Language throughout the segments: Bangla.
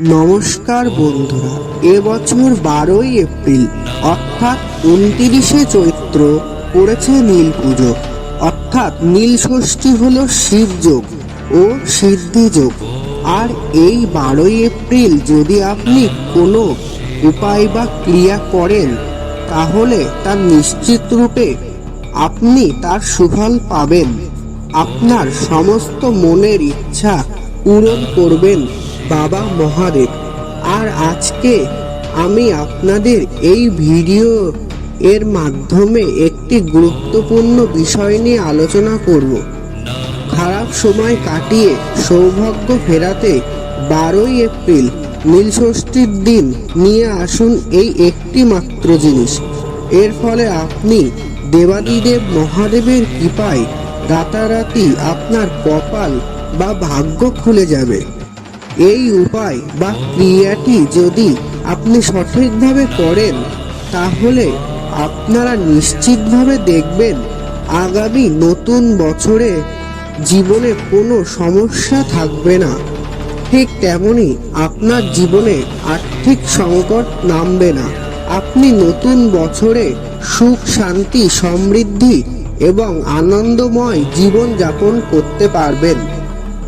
নমস্কার বন্ধুরা এবছর বারোই এপ্রিল, অর্থাৎ উনতিরিশে চৈত্র পড়েছে নীল পুজো। অর্থাৎ নীল ষষ্ঠী হল শিবযোগ ও সিদ্ধিযোগ আর এই বারোই এপ্রিল যদি আপনি কোনো উপায় বা ক্রিয়া করেন, তাহলে তার নিশ্চিত রূপে আপনি তার সুফল পাবেন। আপনার সমস্ত মনের ইচ্ছা পূরণ করবেন। বাবা মহাদেব, আর আজকে আমি আপনাদের এই ভিডিও এর মাধ্যমে একটি গুরুত্বপূর্ণ বিষয় নিয়ে আলোচনা করব। খারাপ সময় কাটিয়ে সৌভাগ্য ফেরাতে বারোই এপ্রিল নীলষষ্ঠীর দিন নিয়ে আসুন এই একটি মাত্র জিনিস। এর ফলে আপনি দেবাদিদেব মহাদেবের কৃপায় রাতারাতি আপনার কপাল বা ভাগ্য খুলে যাবে। এই উপায় বা ক্রিয়াটি যদি আপনি সঠিকভাবে করেন, তাহলে আপনারা নিশ্চিতভাবে দেখবেন আগামী নতুন বছরে জীবনে কোনো সমস্যা থাকবে না। ঠিক তেমনি আপনার জীবনে আর্থিক সংকট নামবে না। আপনি নতুন বছরে সুখ, শান্তি, সমৃদ্ধি এবং আনন্দময় জীবন যাপন করতে পারবেন।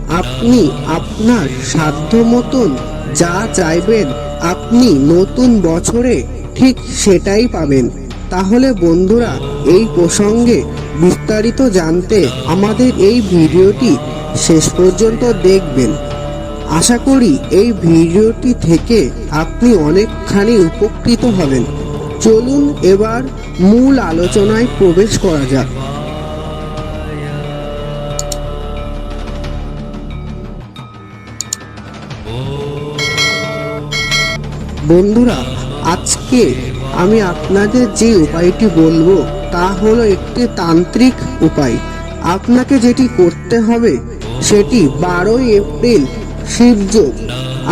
আপনি আপনার সাধ্য মতন যা চাইবেন আপনি নতুন বছরে ঠিক সেটাই পাবেন। তাহলে বন্ধুরা, এই প্রসঙ্গে বিস্তারিত জানতে আমাদের এই ভিডিওটি শেষ পর্যন্ত দেখবেন। আশা করি এই ভিডিওটি থেকে আপনি অনেকখানি উপকৃত হবেন। চলুন এবার মূল আলোচনায় প্রবেশ করা যাক। বন্ধুরা, আজকে আমি আপনাদের যে উপায়টি বলব তা হলো একটি তান্ত্রিক উপায়। আপনাকে যেটি করতে হবে সেটি বারোই এপ্রিল শিবযোগ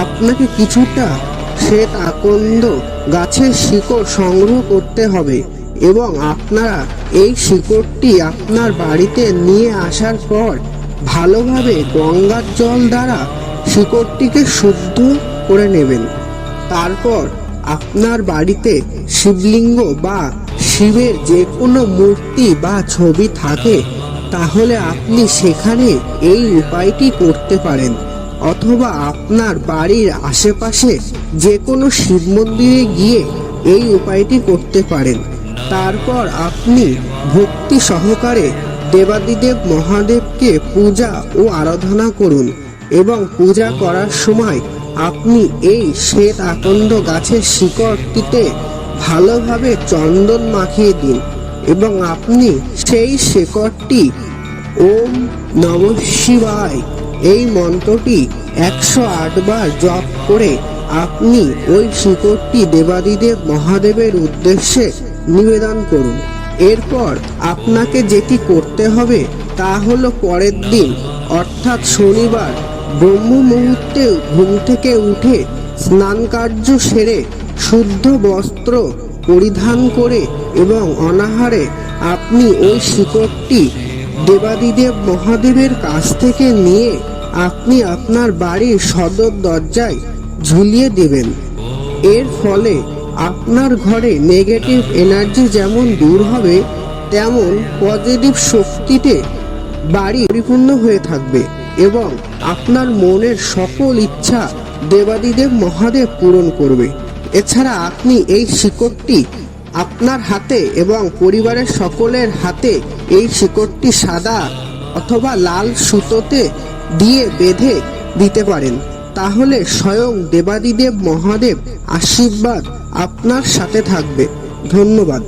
আপনাকে কিছুটা শ্বেত আকন্দ গাছের শিকড় সংগ্রহ করতে হবে এবং আপনারা এই শিকড়টি আপনার বাড়িতে নিয়ে আসার পর ভালোভাবে গঙ্গার জল দ্বারা শিকড়টিকে শুদ্ধ করে নেবেন। তারপর আপনার বাড়িতে শিবলিঙ্গ বা শিবের যে কোনো মূর্তি বা ছবি থাকে, তাহলে আপনি সেখানে এই উপায়টি করতে পারেন। অথবা আপনার বাড়ির আশেপাশে যে কোনো শিব মন্দিরে গিয়ে এই উপায়টি করতে পারেন। তারপর আপনি ভক্তি সহকারে দেবাদিদেব মহাদেবকে পূজা ও আরাধনা করুন এবং পূজা করার সময় আপনি এই শ্বেত আকন্দ গাছের শিকড়টিতে ভালোভাবে চন্দন মাখিয়ে দিন এবং আপনি সেই শিকড়টি ওম নম শিবায় এই মন্ত্রটি একশো বার জপ করে আপনি ওই শিকড়টি দেবাদিদেব মহাদেবের উদ্দেশ্যে নিবেদন করুন। এরপর আপনাকে যেটি করতে হবে তা হলো পরের দিন, অর্থাৎ শনিবার ব্রহ্ম মুহূর্তে ঘুম থেকে উঠে স্নান কার্য সেরে শুদ্ধ বস্ত্র পরিধান করে এবং অনাহারে আপনি ওই শিকড়টি দেবাদিদেব মহাদেবের কাছ থেকে নিয়ে আপনি আপনার বাড়ির সদর দরজায় ঝুলিয়ে দেবেন। এর ফলে আপনার ঘরে নেগেটিভ এনার্জি যেমন দূর হবে, তেমন পজিটিভ শক্তিতে বাড়ি পরিপূর্ণ হয়ে থাকবে। এবং আপনার মনের সকল ইচ্ছা দেবাদিদেব মহাদেব পূরণ করবে। এছাড়া আপনি এই শিকড়টি আপনার হাতে এবং পরিবারের সকলের হাতে এই শিকড়টি সাদা অথবা লাল সুতোতে দিয়ে বেঁধে দিতে পারেন। তাহলে স্বয়ং দেবাদিদেব মহাদেব আশীর্বাদ আপনার সাথে থাকবে। ধন্যবাদ।